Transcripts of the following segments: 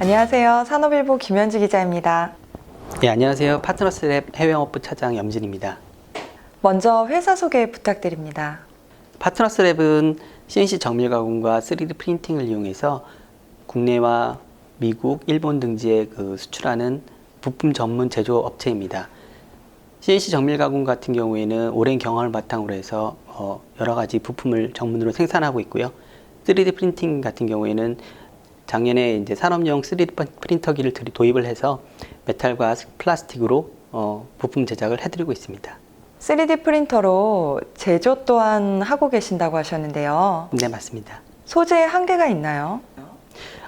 안녕하세요. 산업일보 김현지 기자입니다. 네, 안녕하세요. 파트너스랩 해외영업부 차장 염진입니다. 먼저 회사 소개 부탁드립니다. 파트너스랩은 CNC 정밀 가공과 3D 프린팅을 이용해서 국내와 미국, 일본 등지에 그 수출하는 부품 전문 제조 업체입니다. CNC 정밀 가공 같은 경우에는 오랜 경험을 바탕으로 해서 어, 여러 가지 부품을 전문으로 생산하고 있고요. 3D 프린팅 같은 경우에는 작년에 이제 산업용 3D 프린터기를 도입을 해서 메탈과 플라스틱으로 어, 부품 제작을 해드리고 있습니다. 3D 프린터로 제조 또한 하고 계신다고 하셨는데요. 네, 맞습니다. 소재에 한계가 있나요?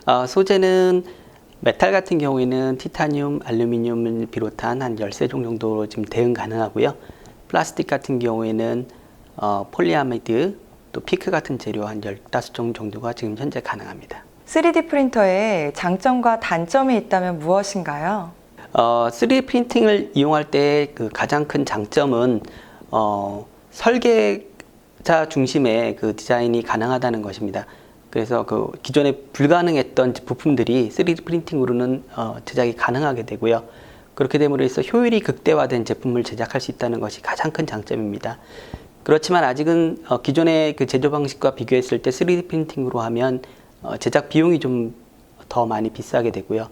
어, 소재는 메탈 같은 경우에는 티타늄, 알루미늄을 비롯한 한 13종 정도로 지금 대응 가능하고요. 플라스틱 같은 경우에는 어, 폴리아미드, 또 피크 같은 재료 한 15종 정도가 지금 현재 가능합니다. 3D 프린터에 장점과 단점이 있다면 무엇인가요? 어, 3D 프린팅을 이용할 때 그 가장 큰 장점은 어, 설계자 중심의 그 디자인이 가능하다는 것입니다. 그래서 그 기존에 불가능했던 부품들이 3D 프린팅으로는 어, 제작이 가능하게 되고요. 그렇게 됨으로 해서 효율이 극대화된 제품을 제작할 수 있다는 것이 가장 큰 장점입니다. 그렇지만 아직은 어, 기존의 그 제조 방식과 비교했을 때 3D 프린팅으로 하면 어, 제작 비용이 좀 더 많이 비싸게 되고요.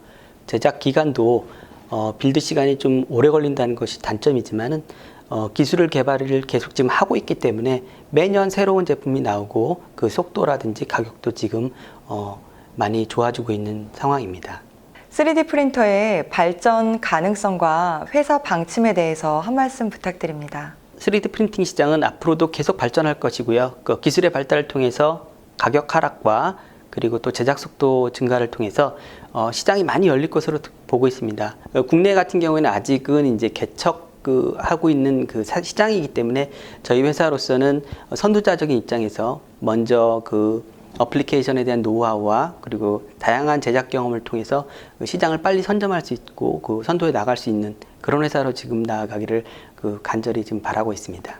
제작 기간도 어, 빌드 시간이 좀 오래 걸린다는 것이 단점이지만은 어, 기술을 개발을 계속 지금 하고 있기 때문에 매년 새로운 제품이 나오고 그 속도라든지 가격도 지금 어, 많이 좋아지고 있는 상황입니다. 3D 프린터의 발전 가능성과 회사 방침에 대해서 한 말씀 부탁드립니다. 3D 프린팅 시장은 앞으로도 계속 발전할 것이고요. 그 기술의 발달을 통해서 가격 하락과 그리고 또 제작 속도 증가를 통해서 어, 시장이 많이 열릴 것으로 보고 있습니다. 어, 국내 같은 경우에는 아직은 이제 개척 그 하고 있는 그 사- 시장이기 때문에 저희 회사로서는 선두자적인 입장에서 먼저 그 어플리케이션에 대한 노하우와 그리고 다양한 제작 경험을 통해서 그 시장을 빨리 선점할 수 있고 그 선도에 나갈 수 있는 그런 회사로 지금 나아가기를 그 간절히 지금 바라고 있습니다.